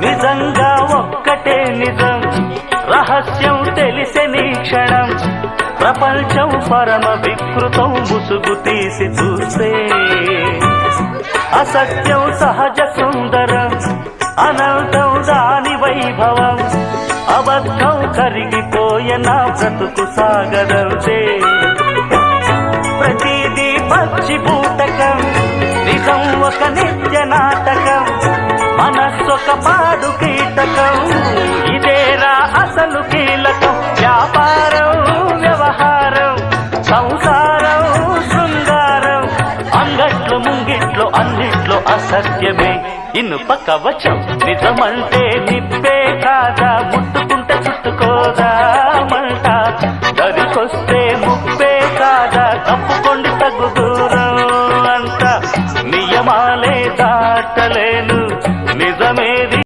నిజంగా ఒక్కటే నిజం. రహస్యం తెలిసే క్షణం. ప్రపంచం పరమ వికృతం ముసుగు తీసి చూసే అసత్యం సహజ సుందరం అనంతం దాని వైభవం. అబద్ధం కరిగిపోయే నా బ్రతుకు సాగదంతే. ప్రతిదీ పచ్చి పూటకం నిజం ఒక నిత్య నాటకం. మనస్సొక పా అన్నిట్లో అసత్యమే. ఇనుప కవచం నిజమంటే నిప్పే కాదా? ముట్టుకుంటే చుట్టుకోదా మంట దరికొస్తే ముప్పే కాదా? తప్పుకోండి తగ్గు దూరం అంట నియమాలే దాటలేను. నిజమే